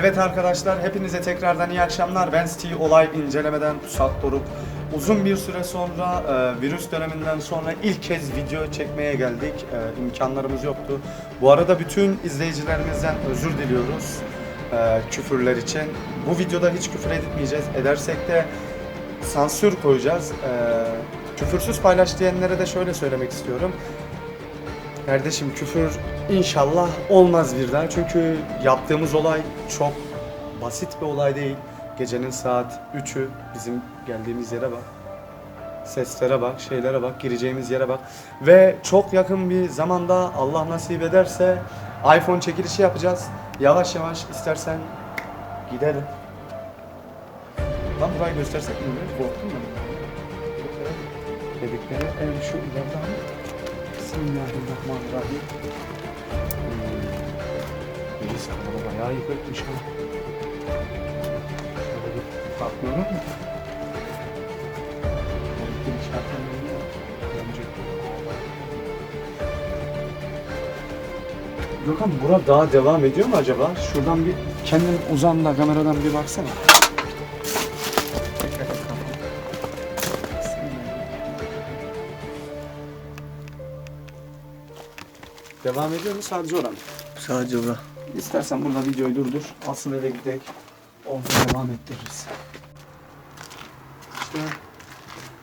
Evet arkadaşlar hepinize tekrardan iyi akşamlar. Ben Steve Olay incelemeden Pusat Doruk. Uzun bir süre sonra e, virüs döneminden sonra ilk kez video çekmeye geldik. E, imkanlarımız yoktu. Bu arada bütün izleyicilerimizden özür diliyoruz e, küfürler için. Bu videoda hiç küfür etmeyeceğiz. Edersek de sansür koyacağız. E, küfürsüz paylaş diyenlere de şöyle söylemek istiyorum. Kardeşim küfür inşallah olmaz bir daha. Çünkü yaptığımız olay çok basit bir olay değil. Gecenin saat 3'ü bizim geldiğimiz yere bak. Seslere bak, şeylere bak, gireceğimiz yere bak. Ve çok yakın bir zamanda Allah nasip ederse iPhone çekilişi yapacağız. Yavaş yavaş istersen gidelim. Lan burayı göstersek mi? Korktun mu? Dedikleri ev şu ileride Bismillahirrahmanirrahim. Hmm. İyi sana bayağı yıkılmış ha. Şöyle bir bakmıyorum mu? Elektrik çarpan yeri yok. Bence. Gökhan bura daha devam ediyor mu acaba? Şuradan bir kendin uzan da kameradan bir baksana. Devam ediyor mu sadece oran? Sadece bura. İstersen burada videoyu durdur. Asıl eve gidelim. Orada devam ettiririz. İşte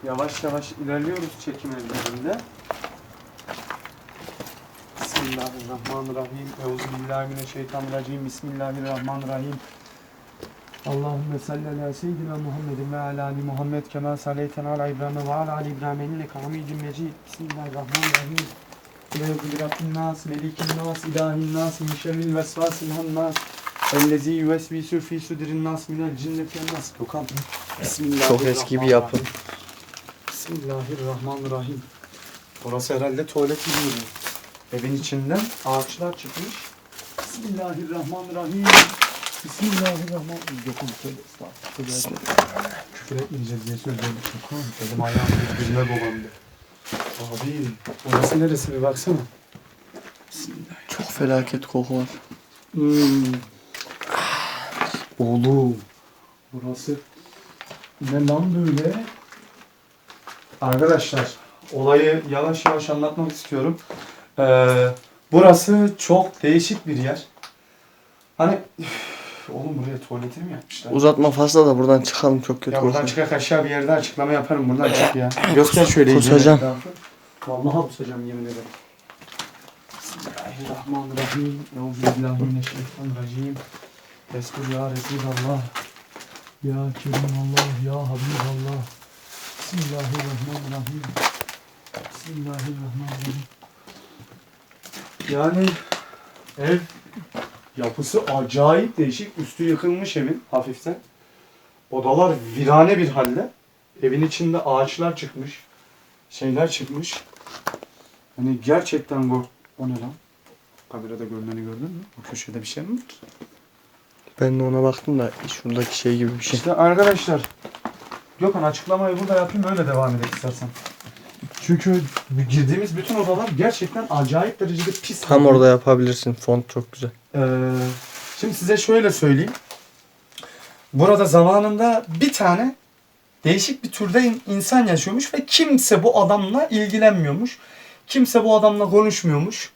yavaş yavaş ilerliyoruz çekim evlerinde. Bismillahirrahmanirrahim. Euzubillahimineşşeytanirracim. Bismillahirrahmanirrahim. Allahümme salli ala seyyidina Muhammedin ve ala ali Muhammed kema salleyten ala İbrahim ve ala ali İbrahim inneke hamidun mecid. Bismillahirrahmanirrahim. Ve Rabbin nas, melikin nas, ilahin nas, min şerril vesvasil hannas. Ellezî yüvesvisu fî sudirin nas minel cinneti nas. Gökhan. Bismillahirrahmanirrahim. Çok eski bir yapı. Bismillahirrahmanirrahim. Burası herhalde tuvalet gibi. Evin içinden ağaçlar çıkmış. Bismillahirrahmanirrahim. Bismillahirrahmanirrahim. Gökhan tövbe estağfurullah. Küfür etmeyeceğiz diye söz Gökhan. Dedim ayağım birbirine dolandı. Abi burası neresi bir baksana. Çok felaket koku var. Hmm. Oğlum. Burası ne lan böyle? Arkadaşlar olayı yavaş yavaş anlatmak istiyorum. Ee, burası çok değişik bir yer. Hani üf, oğlum buraya tuvaletini mi yapmışlar? Uzatma fazla da buradan çıkalım çok kötü ya buradan kokuyor. çıkak aşağı bir yerde açıklama yaparım buradan çık ya. Göster şöyle Kusacağım. Vallahi kusacağım yemin ederim. Bismillahirrahmanirrahim. Euzubillahimineşşeytanirracim. Destur ya Resulallah. Ya Kerimallah, ya Habiballah. Bismillahirrahmanirrahim. Bismillahirrahmanirrahim. Yani ev yapısı acayip değişik. Üstü yıkılmış evin hafiften. Odalar virane bir halde. Evin içinde ağaçlar çıkmış. Şeyler çıkmış. Hani gerçekten bu... O ne lan? Kamerada görüneni gördün mü? O köşede bir şey mi var? Ben de ona baktım da şuradaki şey gibi bir şey. İşte arkadaşlar Gökhan açıklamayı burada yapayım öyle devam edelim istersen. Çünkü girdiğimiz bütün odalar gerçekten acayip derecede pis. Tam orada yapabilirsin. Font çok güzel. Ee, şimdi size şöyle söyleyeyim. Burada zamanında bir tane değişik bir türde in- insan yaşıyormuş ve kimse bu adamla ilgilenmiyormuş. Kimse bu adamla konuşmuyormuş.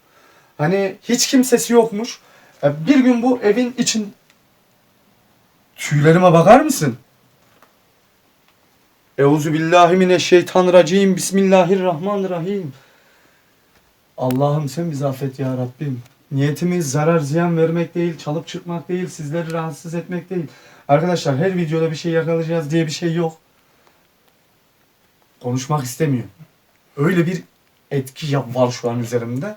Hani hiç kimsesi yokmuş. Ee, Bir gün bu evin için tüylerime bakar mısın? Euzu billahi mineşşeytanirracim. Bismillahirrahmanirrahim. Allah'ım sen bizi affet ya Rabbim. Niyetimiz zarar ziyan vermek değil, çalıp çırpmak değil, sizleri rahatsız etmek değil. Arkadaşlar her videoda bir şey yakalayacağız diye bir şey yok. Konuşmak istemiyor. Öyle bir etki var şu an üzerimde.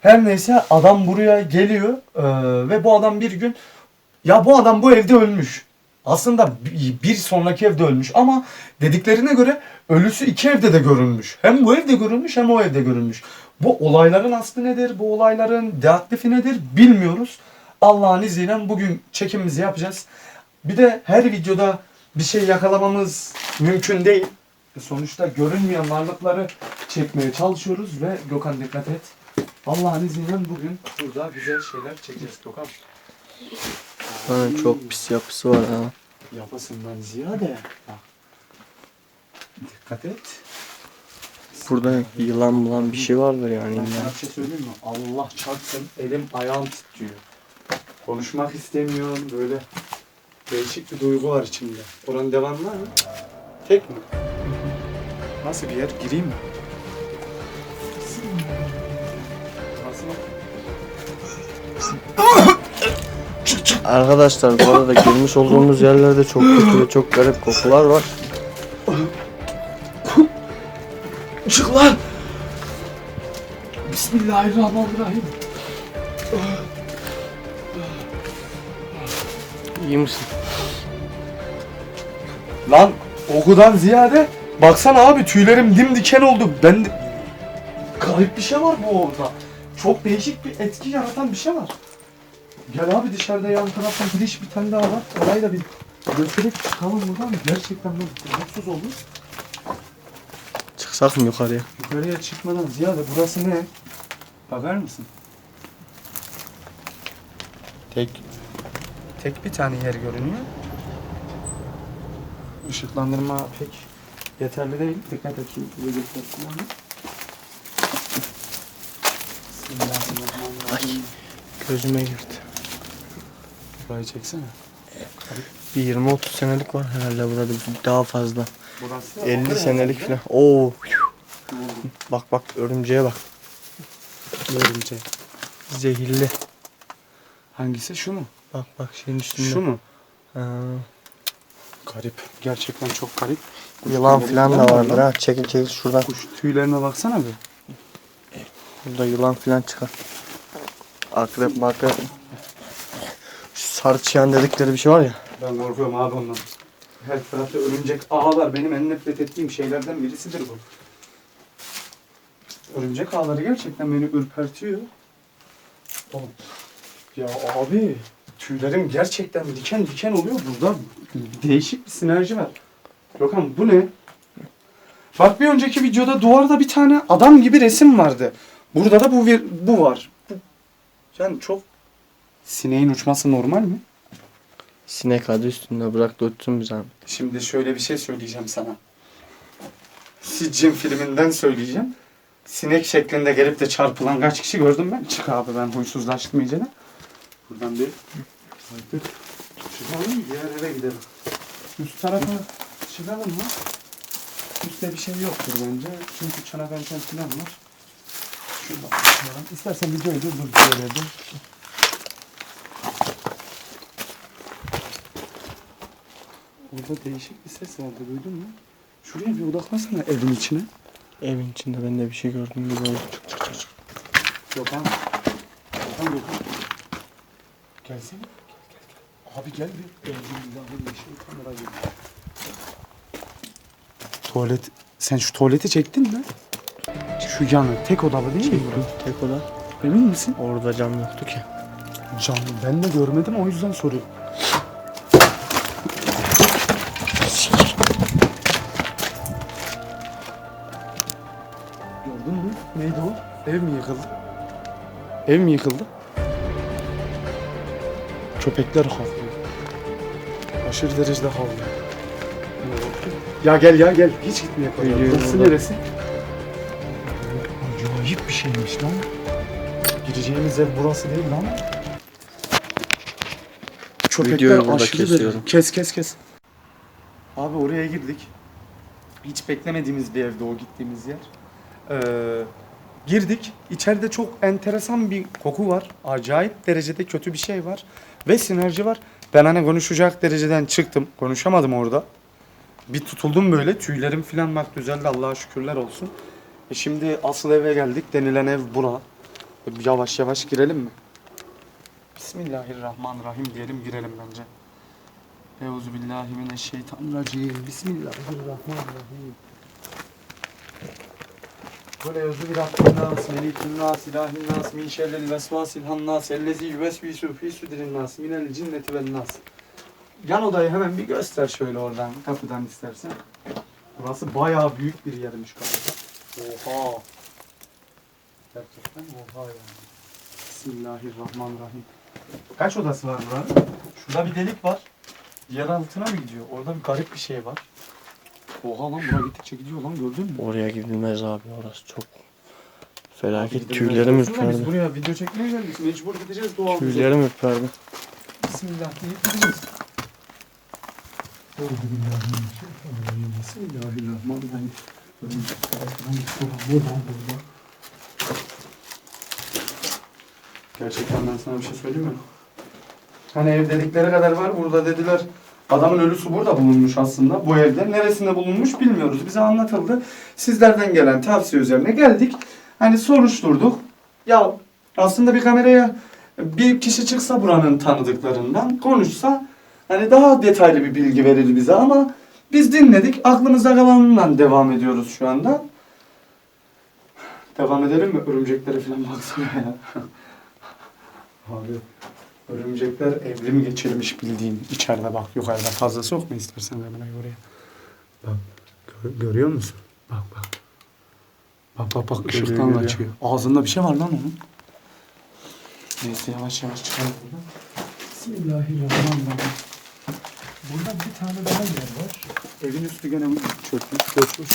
Her neyse adam buraya geliyor eee, ve bu adam bir gün ya bu adam bu evde ölmüş. Aslında bi- bir sonraki evde ölmüş ama dediklerine göre ölüsü iki evde de görülmüş. Hem bu evde görülmüş hem o evde görülmüş. Bu olayların aslı nedir? Bu olayların deaktifi nedir? Bilmiyoruz. Allah'ın izniyle bugün çekimimizi yapacağız. Bir de her videoda bir şey yakalamamız mümkün değil. Sonuçta görünmeyen varlıkları çekmeye çalışıyoruz ve Gökhan dikkat et. Allah'ın izniyle bugün burada güzel şeyler çekeceğiz Gökhan. Ha, çok pis yapısı var ha. Yapısından ziyade bak. Dikkat et. Burada yılan bulan bir şey vardır yani. Ben sana bir şey söyleyeyim mi? Allah çarpsın elim ayağım titriyor. Konuşmak istemiyorum böyle değişik bir duygu var içimde. Oranın devamı var mı? Tek mi? Nasıl bir yer? Gireyim mi? Nasıl? Arkadaşlar bu arada girmiş olduğumuz yerlerde çok kötü ve çok garip kokular var. Çık lan! Bismillahirrahmanirrahim. İyi misin? Lan okudan ziyade baksana abi tüylerim dimdiken oldu. Ben de... Garip bir şey var bu orada. Çok değişik bir etki yaratan bir şey var. Gel abi dışarıda yan taraftan giriş bir tane daha var. Orayı da bir götürüp çıkalım buradan. Gerçekten ben mutsuz oldum. Çıksak mı yukarıya? Yukarıya çıkmadan ziyade burası ne? Bakar mısın? Tek. Tek bir tane yer görünüyor. Işıklandırma pek yeterli değil. Dikkat et şimdi göstersin Ay. Gözüme girdi. Burayı çeksene. Bir 20-30 senelik var herhalde burada daha fazla. Burası 50 senelik falan. Oo. Bak bak örümceğe bak. Örümcek. Zehirli. Hangisi? Şu mu? Bak bak şeyin üstünde. Şu mu? Ha. Garip. Gerçekten çok garip. Yılan tüyleri falan da var vardır ha. Çekil çekil şuradan. Kuş tüylerine baksana bir. Burada yılan falan çıkar. Akrep makrep. Şu sarı çıyan dedikleri bir şey var ya. Ben korkuyorum abi ondan. Her tarafta örümcek ağlar. Benim en nefret ettiğim şeylerden birisidir bu. Örümcek ağları gerçekten beni ürpertiyor. Oğlum. Ya abi tüylerim gerçekten diken diken oluyor burada. Değişik bir sinerji var. Gökhan bu ne? Bak bir önceki videoda duvarda bir tane adam gibi resim vardı. Burada da bu bu var. Bu, yani çok sineğin uçması normal mi? Sinek adı üstünde bırak da uçsun bir zahmet. Şimdi şöyle bir şey söyleyeceğim sana. Siccin filminden söyleyeceğim. Sinek şeklinde gelip de çarpılan kaç kişi gördüm ben. Çık abi ben huysuzlaştım iyicene. Buradan bir Haydi. çıkalım diğer eve gidelim. Üst tarafa çıkalım mı? Üstte bir şey yoktur bence. Çünkü çanak anten falan var. Çıkalım. İstersen videoyu dur dur diğer evde. Orada değişik bir ses vardı duydun mu? Şuraya bir odaklasana evin içine. Evin içinde ben de bir şey gördüm gibi oldu. Çık çık çık. Yok ha. Yok yok. Gelsene. Abi gel bir. Tuvalet. Sen şu tuvaleti çektin mi? Şu yanı tek odalı değil mi? Çektim. Tek oda. Emin misin? Orada cam yoktu ki. Can ben de görmedim o yüzden soruyorum. Gördün mü? Neydi o? Ev mi yıkıldı? Ev mi yıkıldı? Köpekler havlıyor. Aşırı derecede havlıyor. Ya gel ya gel. Hiç gitmeye koyalım. Burası neresi? Acayip bir şeymiş lan. Gireceğimiz ev burası değil lan. Köpekler Videoyu burada aşırı derece- kesiyorum. Kes kes kes. Abi oraya girdik. Hiç beklemediğimiz bir evde o gittiğimiz yer. Ee, girdik. İçeride çok enteresan bir koku var. Acayip derecede kötü bir şey var. Ve sinerji var. Ben hani konuşacak dereceden çıktım. Konuşamadım orada. Bir tutuldum böyle. Tüylerim falan bak düzeldi Allah'a şükürler olsun. E şimdi asıl eve geldik. Denilen ev bura. Yavaş yavaş girelim mi? Bismillahirrahmanirrahim diyelim girelim bence. Euzubillahimineşşeytanirracim. Bismillahirrahmanirrahim. Kul euzu bi rabbin nas, melikun nas, ilahin nas, min şerril vesvasil hannas, ellezi yüvesvisu fi sudirin nas, minel cinneti ven nas. Yan odayı hemen bir göster şöyle oradan, kapıdan istersen. Burası bayağı büyük bir yermiş galiba. Oha. Gerçekten oha yani. Bismillahirrahmanirrahim. Kaç odası var buranın? Şurada bir delik var. Yer altına mı gidiyor? Orada bir garip bir şey var. Oha lan bura gittikçe gidiyor lan gördün mü? Oraya gidilmez abi orası çok felaket tüylerim da Biz ürperdi. buraya video çekmeye geldik. Mecbur gideceğiz doğal. Tüylerim ürperdi. Bismillah deyip gideceğiz. Bismillahirrahmanirrahim. Buradan buradan. Gerçekten ben sana bir şey söyleyeyim mi? Hani ev dedikleri kadar var. Burada dediler adamın ölüsü burada bulunmuş aslında. Bu evde. Neresinde bulunmuş bilmiyoruz. Bize anlatıldı. Sizlerden gelen tavsiye üzerine geldik. Hani soruşturduk. Ya aslında bir kameraya bir kişi çıksa buranın tanıdıklarından konuşsa hani daha detaylı bir bilgi verir bize ama biz dinledik. Aklımıza kalanından devam ediyoruz şu anda. Devam edelim mi? Örümceklere falan baksana ya. Abi örümcekler evrim geçirmiş bildiğin içeride bak yukarıda fazla sokma istersen hemen oraya. Bak gör- görüyor musun? Bak bak. Bak bak bak Görüyor, ışıktan görüyor. açıyor. Ağzında bir şey var lan onun. Neyse yavaş yavaş çıkalım buradan. Bismillahirrahmanirrahim. Burada bir tane daha yer var. Evin üstü gene çökmüş, çökmüş.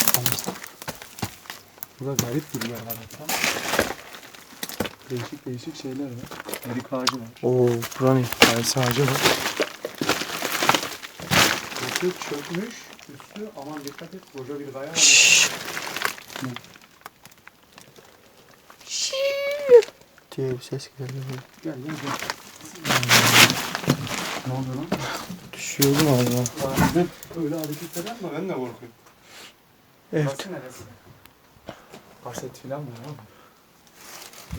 Burada garip bir yer var hatta. Değişik değişik şeyler var. Erik ağacı var. Oo buranın Kayısı ağacı var. Üstü çökmüş. Üstü aman dikkat et koca bir kaya var. diye bir ses geldi. Gel gel gel. Ne oluyor lan? Düşüyordum abi ya. Bazen öyle hareket eder mi? Ben de korkuyorum. Evet. Burası neresi? Kaset filan var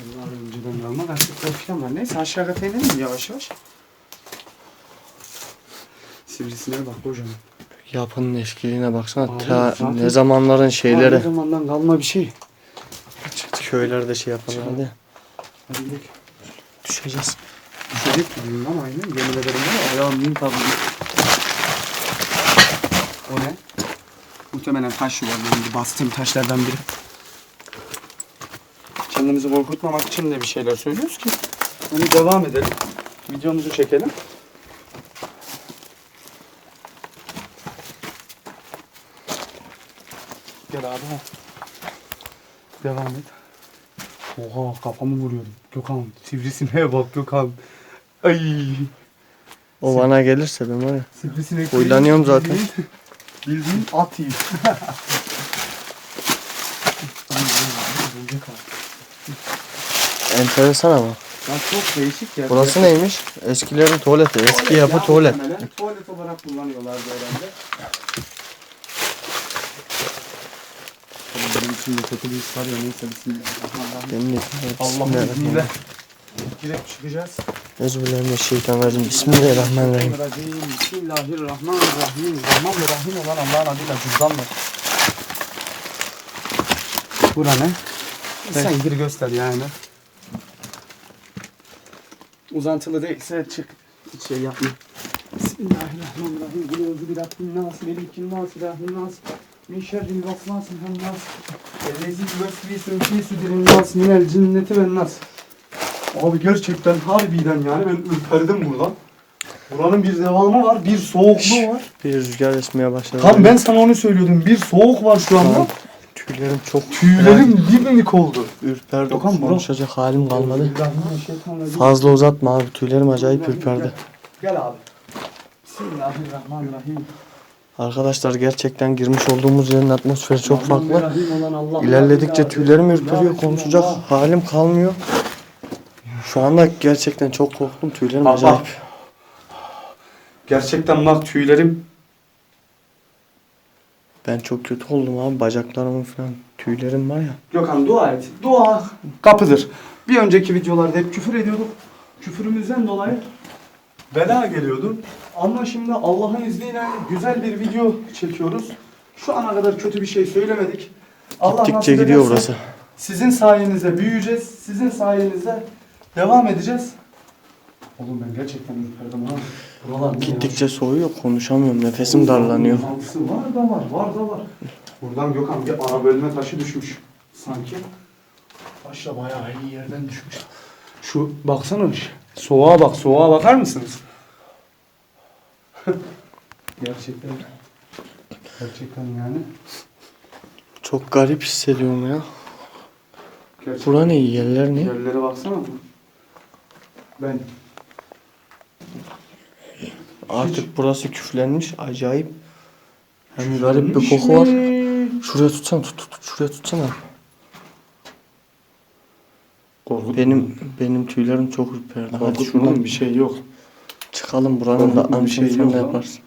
Yıllar önceden kalma kasetler filan var. Neyse aşağı kata inelim yavaş yavaş. Sivrisineğe bak kocaman. Yapının eşkiliğine baksana. Abi Ta zaten- ne zamanların Ne şeyleri. zamandan kalma bir şey. Köylerde şey yaparlardı. Hadi gidelim. Düşeceğiz. Düşecek gibiyim ama aynen. Yemin ederim ya ayağım yün tabi. O ne? Muhtemelen taş yuvarlandı. Bastığım taşlardan biri. Kendimizi korkutmamak için de bir şeyler söylüyoruz ki. Hani devam edelim. Videomuzu çekelim. Gel abi. Devam et. Oha kafamı vuruyordum. Gökhan sivrisineğe bak Gökhan. Ay. O bana gelirse ben var ya. Sivrisinek. Huylanıyorum zaten. Bildiğin at yiyor. Enteresan ama. Ya çok değişik ya. Burası neymiş? Eskilerin tuvaleti. Eski yapı ya, tuvalet. Tuvalet olarak kullanıyorlardı herhalde. Benim içimde kötü bir his var ya neyse bismillahirrahmanirrahim. Benim de Allah'ın izniyle girip çıkacağız. Euzubillahimineşşeytanirracim. Bismillahirrahmanirrahim. Bismillahirrahmanirrahim. Bismillahirrahmanirrahim. Rahman ve Rahim olan Allah'ın adıyla cüzdanla. Bura ne? Sen gir göster yani. Uzantılı değilse çık. Hiç şey yapma. Bismillahirrahmanirrahim. Kul euzu bi rabbin nas, melikin nas, ilahin nas. Min şerril vasvasil hennas. Ellezi yüvesvisu fi sudirin nas minel cinneti ven nas. Abi gerçekten harbiden yani ben ürperdim buradan. Buranın bir devamı var, bir soğukluğu var. Bir rüzgar esmeye başladı. Tam ben sana onu söylüyordum. Bir soğuk var şu anda. Tamam. Tüylerim çok Tüylerim dimdik oldu. ürperdi. Dokan, bro. Konuşacak halim kalmadı. Bismillahirrahmanirrahim. Fazla uzatma abi. Tüylerim acayip ürperdi. Gel abi. Bismillahirrahmanirrahim. Arkadaşlar gerçekten girmiş olduğumuz yerin atmosferi çok farklı. Olan Allah. İlerledikçe tüylerim ürperiyor. Konuşacak halim kalmıyor. Şu anda gerçekten çok korktum. Tüylerim Bak, acayip. Gerçekten bak tüylerim. Ben çok kötü oldum abi. Bacaklarımın falan tüylerim var ya. Gökhan dua et. Dua kapıdır. Bir önceki videolarda hep küfür ediyorduk. Küfürümüzden dolayı bela geliyordu. Ama şimdi Allah'ın izniyle güzel bir video çekiyoruz. Şu ana kadar kötü bir şey söylemedik. Allah Gittikçe nasip gidiyor ederse burası. Sizin sayenizde büyüyeceğiz. Sizin sayenizde devam edeceğiz. Oğlum ben gerçekten ürperdim ha. Buralar ne ya? Gittikçe soğuyor. Konuşamıyorum. Nefesim darlanıyor. Mantısı Var da var, var da var. Buradan Gökhan bir ana bölme taşı düşmüş. Sanki taşla bayağı iyi yerden düşmüş. Şu baksana şu soğuğa bak soğuğa bakar mısınız? Gerçekten gerçekten yani Çok garip hissediyorum ya. gerçekten Bura ne? Yerler ne? yerlere baksana. Ben Artık burası küflenmiş. Acayip. Hem garip bir koku var. Şuraya tutsana tut tut tut. Şuraya tutsana. Korkut Benim benim tüylerim çok ürperdi. Hadi şuradan bir şey yok. çıkalım buranın da Korkutma, bir şey yok de lan. yaparız.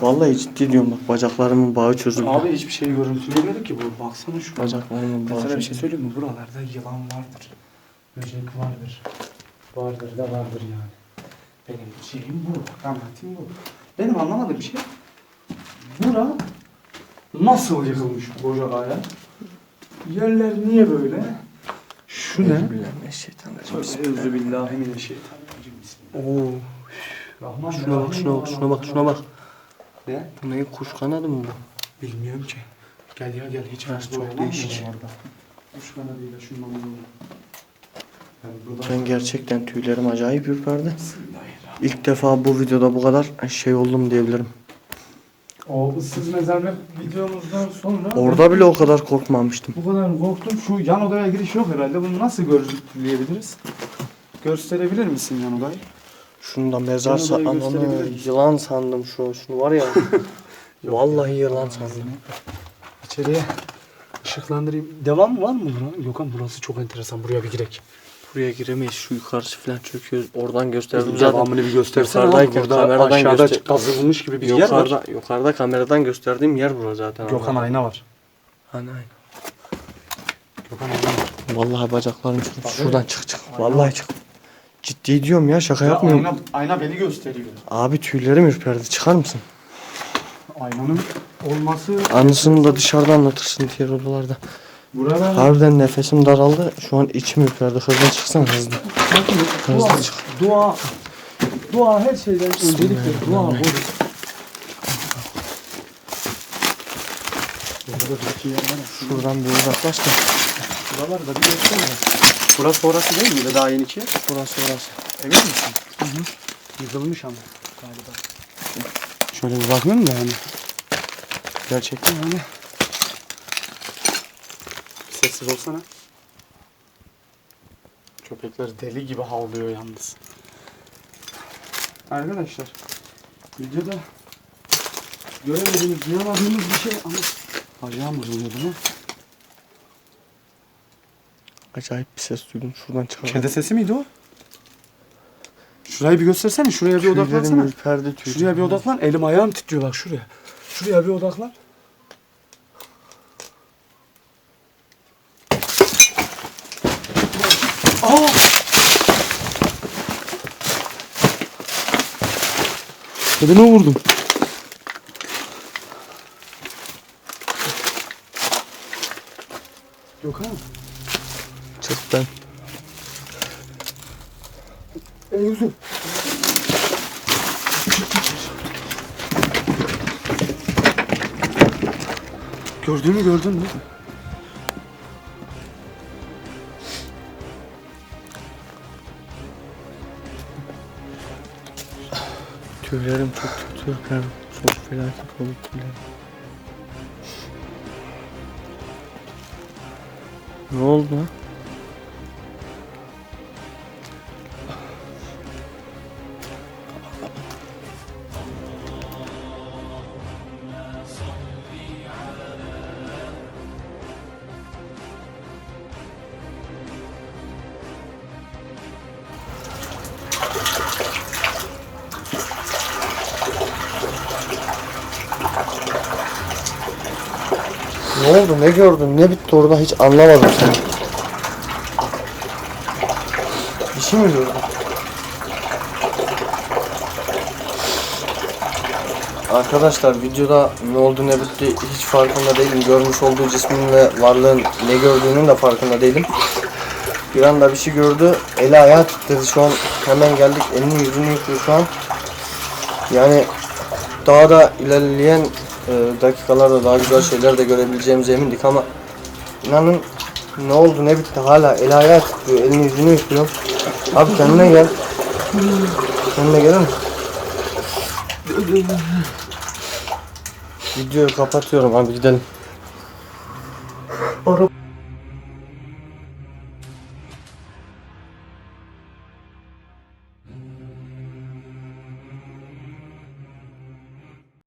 Vallahi ciddi diyorum bak bacaklarımın bağı çözüldü. Abi hiçbir şey görüntülemiyor ki bu. Baksana şu. Bacaklarımın bağı Mesela bir şey çözüldü. söyleyeyim mi? Buralarda yılan vardır. Böcek vardır. Vardır da vardır yani. Benim şeyim bu. Kanaatim bu. Benim anlamadığım şey bura nasıl yıkılmış bu koca kaya? Yerler niye böyle? Şu ne? Euzubillahimineşşeytanirracim. Oo. Rahman Şuna bak şuna bak şuna bak şuna bak. Ne? Bu ne kuş kanadı mı bu? Bilmiyorum ki. Gel ya gel hiç Ha, çok değişik. buralarda. Üç kanadıyla şundan. Burada Ben gerçekten tüylerim acayip ürperdi. İlk defa bu videoda bu kadar şey oldum diyebilirim. O ıssız mezarlık videomuzdan sonra Orada bile o kadar korkmamıştım. bu kadar korktum. Şu yan odaya giriş yok herhalde. Bunu nasıl görüntüleyebiliriz? Gösterebilir misin yan odayı? Şunu da mezarsa Yanına ananı yılan sandım şu şunu var ya. Vallahi yılan sandım. İçeriye ışıklandırayım. Devam var mı buna? Gökhan burası çok enteresan. Buraya bir girek. Buraya giremeyiz. Şu yukarısı falan çöküyor. Oradan gösterdim zaten. Devamını bir göstersene. abi. Yukarıdayken Burada kameradan aşağıda göster- kazılmış gibi bir yer var. Yukarıda, yukarıda kameradan gösterdiğim yer bura zaten. Gökhan ayna var. Hani aynen. Gökhan ayna var. Vallahi bacaklarım çürümüş. Şuradan çık çık. Vallahi çık. Ciddi diyorum ya şaka yapmıyorum. Ayna, ayna beni gösteriyor. Abi tüylerim ürperdi. Çıkar mısın? Aynanın olması Anısını da dışarıda anlatırsın diğer odalarda. Burada Harbiden nefesim daraldı. Şu an içim ürperdi. Hızlı çıksana hızlı. dua, Hızlı çık. dua, dua her şeyden öncelikle dua bu. Burada bir iki yer var. Şuradan bir uzaklaş da. Bir göster ya. Burası orası değil miydi daha yeni ki? Burası burası. Emin misin? Hı hı. Yıkılmış ama galiba. Şöyle bir bakıyorum da yani. Gerçekten yani. Sessiz olsana. Köpekler deli gibi havlıyor yalnız. Arkadaşlar videoda göremediğimiz, duyamadığımız bir şey ama ayağım uzanıyor değil mi? Acayip bir ses duydum. Şuradan çıkalım. Kedi sesi miydi o? Şurayı bir göstersene. Şuraya bir Tüylerim odaklansana. ürperdi tüylerim. Şuraya bir odaklan. Elim ayağım titriyor bak şuraya. Şuraya bir odaklan. Kedine vurdum. Gökhan. Çık ben. Ey yüzüm. Gördüğünü gördün mü? Tüylerim çok kötü ürperdi. Çok felaket oldu tüylerim. Ne oldu oldu? Ne gördün? Ne bitti orada? Hiç anlamadım seni. Bir şey mi gördün? Arkadaşlar videoda ne oldu ne bitti hiç farkında değilim. Görmüş olduğu cismin ve varlığın ne gördüğünün de farkında değilim. Bir anda bir şey gördü. Eli ayağı titredi şu an. Hemen geldik. Elini yüzünü yıkıyor şu an. Yani daha da ilerleyen e, dakikalarda daha güzel şeyler de görebileceğimize emindik ama inanın ne oldu ne bitti hala el ayağı titriyor. Elini yüzünü yıkıyor. Abi kendine gel. Kendine gelir misin? Videoyu kapatıyorum abi gidelim.